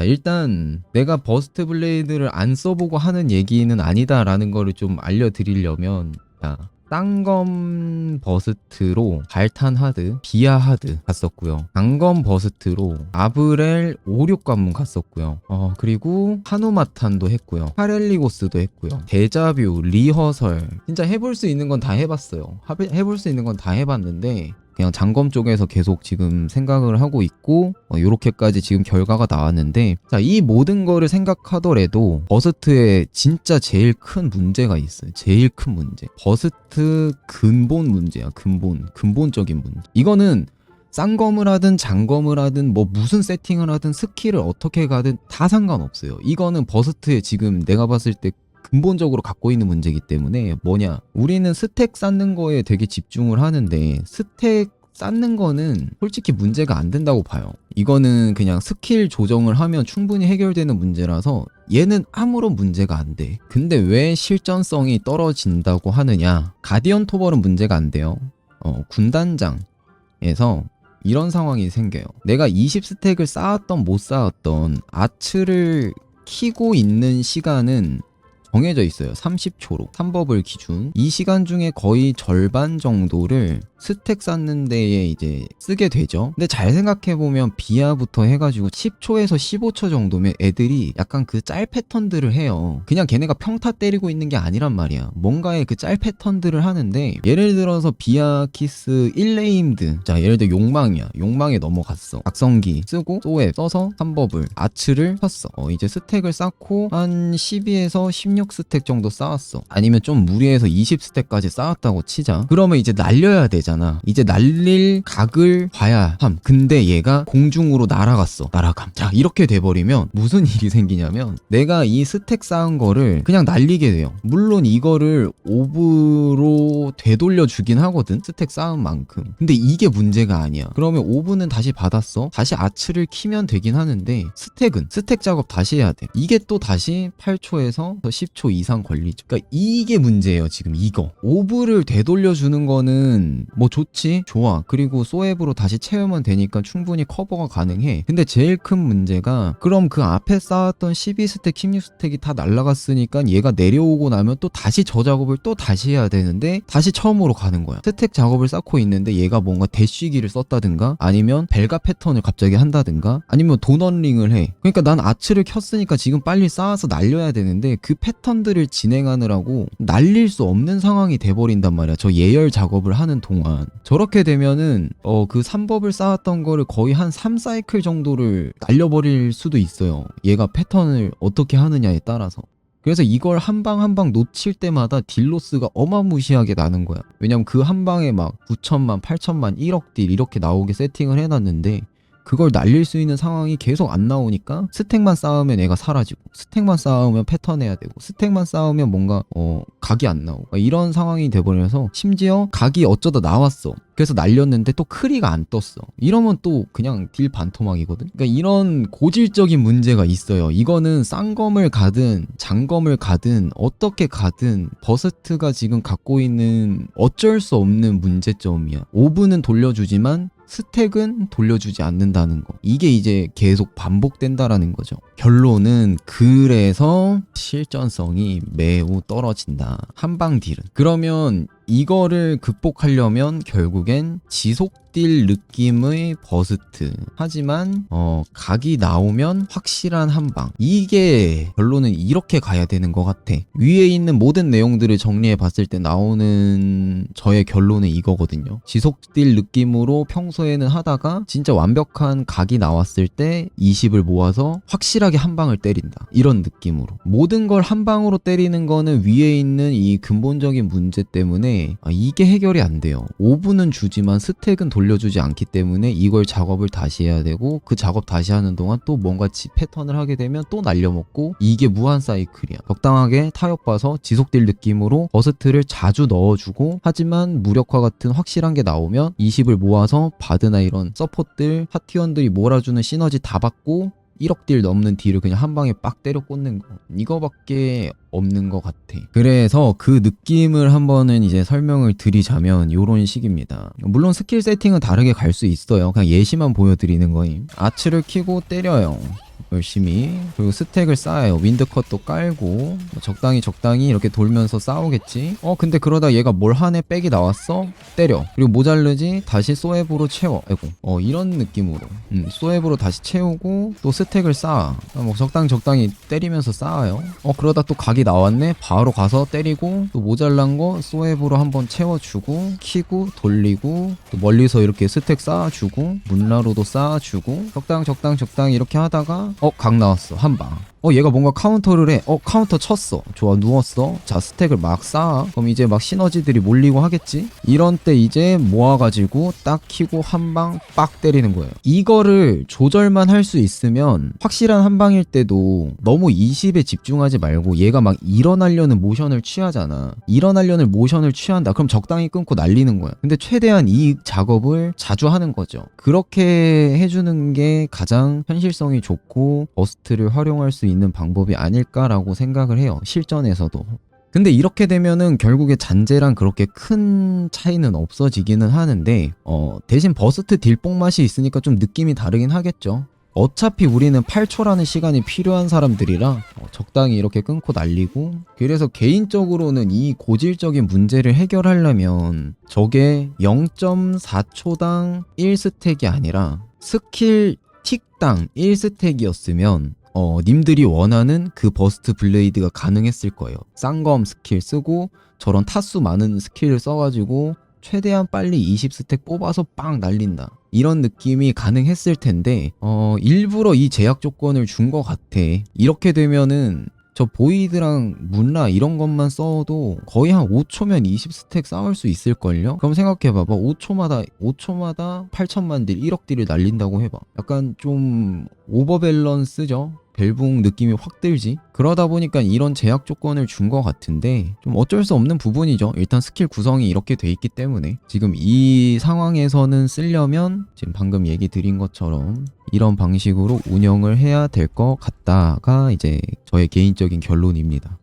자, 일단 내가 버스트 블레이드를 안 써보고 하는 얘기는 아니다라는 거를 좀 알려드리려면 자, 쌍검 버스트로 발탄 하드, 비아 하드 갔었고요. 강검 버스트로 아브렐 56 관문 갔었고요. 어, 그리고 하누마탄도 했고요. 파렐리고스도 했고요. 데자뷰, 리허설. 진짜 해볼 수 있는 건 다 해봤어요. 해볼 수 있는 건 다 해봤는데 그냥 장검 쪽에서 계속 지금 생각을 하고 있고 어, 요렇게까지 지금 결과가 나왔는데 자 이 모든 거를 생각하더라도 버스트에 진짜 제일 큰 문제가 있어요. 제일 큰 문제. 버스트 근본 문제야 근본. 근본적인 문제 이거는 쌍검을 하든 장검을 하든 뭐 무슨 세팅을 하든 스킬을 어떻게 가든 다 상관없어요. 이거는 버스트에 지금 내가 봤을 때 근본적으로 갖고 있는 문제이기 때문에 뭐냐 우리는 스택 쌓는 거에 되게 집중을 하는데 스택 쌓는 거는 솔직히 문제가 안 된다고 봐요. 이거는 그냥 스킬 조정을 하면 충분히 해결되는 문제라서 얘는 아무런 문제가 안 돼. 근데 왜 실전성이 떨어진다고 하느냐? 가디언 토벌은 문제가 안 돼요. 어, 군단장에서 이런 상황이 생겨요. 내가 20스택을 쌓았던 못 쌓았던 아츠를 키고 있는 시간은 정해져 있어요. 30초로. 3법을 기준. 이 시간 중에 거의 절반 정도를 스택 쌓는 데에 이제 쓰게 되죠. 근데 잘 생각해보면 비하부터 해가지고 10초에서 15초 정도면 애들이 약간 그 짤 패턴들을 해요. 그냥 걔네가 평타 때리고 있는 게 아니란 말이야. 뭔가의 그 짤 패턴들을 하는데 예를 들어서 비하 키스 1레임드. 자, 예를 들어 욕망이야. 욕망에 넘어갔어. 각성기 쓰고 소웹 써서 3법을 아츠를 쳤어. 어, 이제 스택을 쌓고 한 12에서 16 스택 정도 쌓았어. 아니면 좀 무리해서 20스택까지 쌓았다고 치자. 그러면 이제 날려야 되잖아. 이제 날릴 각을 봐야 함. 근데 얘가 공중으로 날아갔어. 날아감. 자, 이렇게 돼버리면 무슨 일이 생기냐면 내가 이 스택 쌓은 거를 그냥 날리게 돼요. 물론 이거를 오브로 되돌려 주긴 하거든. 스택 쌓은 만큼. 근데 이게 문제가 아니야. 그러면 오브는 다시 받았어. 다시 아츠를 키면 되긴 하는데 스택은 스택 작업 다시 해야 돼. 이게 또 다시 8초에서 10초 이상 걸리죠. 그러니까 이게 문제예요. 지금 이거. 오브를 되돌려 주는 거는 뭐 좋지. 좋아. 그리고 소앱으로 다시 채우면 되니까 충분히 커버가 가능해. 근데 제일 큰 문제가 그럼 그 앞에 쌓았던 12스택, 16스택이 다 날라갔으니까 얘가 내려오고 나면 또 다시 저 작업을 또 다시 해야 되는데 다시 처음으로 가는 거야. 스택 작업을 쌓고 있는데 얘가 뭔가 대쉬기를 썼다든가 아니면 벨가 패턴을 갑자기 한다든가 아니면 도넌링을 해. 그러니까 난 아츠를 켰으니까 지금 빨리 쌓아서 날려야 되는데 그 패턴들을 진행하느라고 날릴 수 없는 상황이 돼버린단 말이야. 저 예열 작업을 하는 동안. 저렇게 되면은 어 그 3법을 쌓았던 거를 거의 한 3사이클 정도를 날려버릴 수도 있어요. 얘가 패턴을 어떻게 하느냐에 따라서. 그래서 이걸 한 방 한 방 놓칠 때마다 딜로스가 어마무시하게 나는 거야. 왜냐면 그 한 방에 막 9천만, 8천만, 1억 딜 이렇게 나오게 세팅을 해놨는데 그걸 날릴 수 있는 상황이 계속 안 나오니까 스택만 쌓으면 애가 사라지고 스택만 쌓으면 패턴 해야 되고 스택만 쌓으면 뭔가 어 각이 안 나오고 이런 상황이 돼버려서 심지어 각이 어쩌다 나왔어. 그래서 날렸는데 또 크리가 안 떴어. 이러면 또 그냥 딜 반토막이거든? 그러니까 이런 고질적인 문제가 있어요. 이거는 쌍검을 가든 장검을 가든 어떻게 가든 버스트가 지금 갖고 있는 어쩔 수 없는 문제점이야. 오브는 돌려주지만 스택은 돌려주지 않는다는 거. 이게 이제 계속 반복된다라는 거죠. 결론은 그래서 실전성이 매우 떨어진다. 한방 딜은. 그러면 이거를 극복하려면 결국엔 지속 딜 느낌의 버스트. 하지만 어 각이 나오면 확실한 한방. 이게 결론은 이렇게 가야 되는 것 같아. 위에 있는 모든 내용들을 정리해 봤을 때 나오는 저의 결론은 이거거든요. 지속 딜 느낌으로 평소에는 하다가 진짜 완벽한 각이 나왔을 때 20을 모아서 확실하게 한 방을 때린다. 이런 느낌으로. 모든 걸 한 방으로 때리는 거는 위에 있는 이 근본적인 문제 때문에 아, 이게 해결이 안 돼요. 5분은 주지만 스택은 돌려주지 않기 때문에 이걸 작업을 다시 해야 되고 그 작업 다시 하는 동안 또 뭔가 지 패턴을 하게 되면 또 날려먹고 이게 무한 사이클이야. 적당하게 타협 봐서 지속될 느낌으로 버스트를 자주 넣어주고 하지만 무력화 같은 확실한 게 나오면 20을 모아서 바드나 이런 서포트들 파티원들이 몰아주는 시너지 다 받고 1억 딜 넘는 딜을 그냥 한 방에 빡 때려 꽂는 거. 이거밖에 없는 것 같아. 그래서 그 느낌을 한번은 이제 설명을 드리자면 요런 식입니다. 물론 스킬 세팅은 다르게 갈 수 있어요. 그냥 예시만 보여드리는 거임. 아츠를 키고 때려요 열심히. 그리고 스택을 쌓아요. 윈드컷도 깔고 뭐 적당히 적당히 이렇게 돌면서 싸우겠지. 어 근데 그러다 얘가 뭘 하네 백이 나왔어? 때려. 그리고 모자르지? 다시 소앱으로 채워. 아이고. 어 이런 느낌으로. 음, 소앱으로 다시 채우고 또 스택을 쌓아. 어, 뭐 적당 적당히 때리면서 쌓아요. 어 그러다 또 각이 나왔네. 바로 가서 때리고 또 모자란 거 소앱으로 한번 채워주고 키고 돌리고 또 멀리서 이렇게 스택 쌓아주고 문라로도 쌓아주고 적당 적당 적당 이렇게 하다가 어 각 나왔어. 한 방 어 얘가 뭔가 카운터를 해. 어 카운터 쳤어. 좋아 누웠어. 자 스택을 막 쌓아. 그럼 이제 막 시너지들이 몰리고 하겠지. 이런 때 이제 모아가지고 딱 키고 한 방 빡 때리는 거예요. 이거를 조절만 할 수 있으면 확실한 한 방일 때도 너무 20에 집중하지 말고 얘가 막 일어나려는 모션을 취하잖아. 일어나려는 모션을 취한다. 그럼 적당히 끊고 날리는 거야. 근데 최대한 이 작업을 자주 하는 거죠. 그렇게 해주는 게 가장 현실성이 좋고 버스트를 활용할 수 있는 방법이 아닐까라고 생각을 해요. 실전에서도. 근데 이렇게 되면은 결국에 잔재랑 그렇게 큰 차이는 없어지기는 하는데 어 대신 버스트 딜뽕 맛이 있으니까 좀 느낌이 다르긴 하겠죠. 어차피 우리는 8초라는 시간이 필요한 사람들이라 어, 적당히 이렇게 끊고 날리고 그래서 개인적으로는 이 고질적인 문제를 해결하려면 저게 0.4초당 1스택이 아니라 스킬 틱당 1스택이었으면 어, 님들이 원하는 그 버스트 블레이드가 가능했을 거예요. 쌍검 스킬 쓰고 저런 타수 많은 스킬을 써가지고 최대한 빨리 20스택 뽑아서 빵 날린다. 이런 느낌이 가능했을 텐데, 어, 일부러 이 제약 조건을 준 것 같아. 이렇게 되면은 저 보이드랑 문라 이런 것만 써도 거의 한 5초면 20스택 쌓을 수 있을걸요? 그럼 생각해봐봐. 5초마다, 5초마다 8천만 딜, 1억 딜을 날린다고 해봐. 약간 좀 오버밸런스죠? 벨붕 느낌이 확 들지? 그러다 보니까 이런 제약 조건을 준 것 같은데 좀 어쩔 수 없는 부분이죠. 일단 스킬 구성이 이렇게 돼 있기 때문에 지금 이 상황에서는 쓰려면 지금 방금 얘기 드린 것처럼 이런 방식으로 운영을 해야 될 것 같다가 이제 저의 개인적인 결론입니다.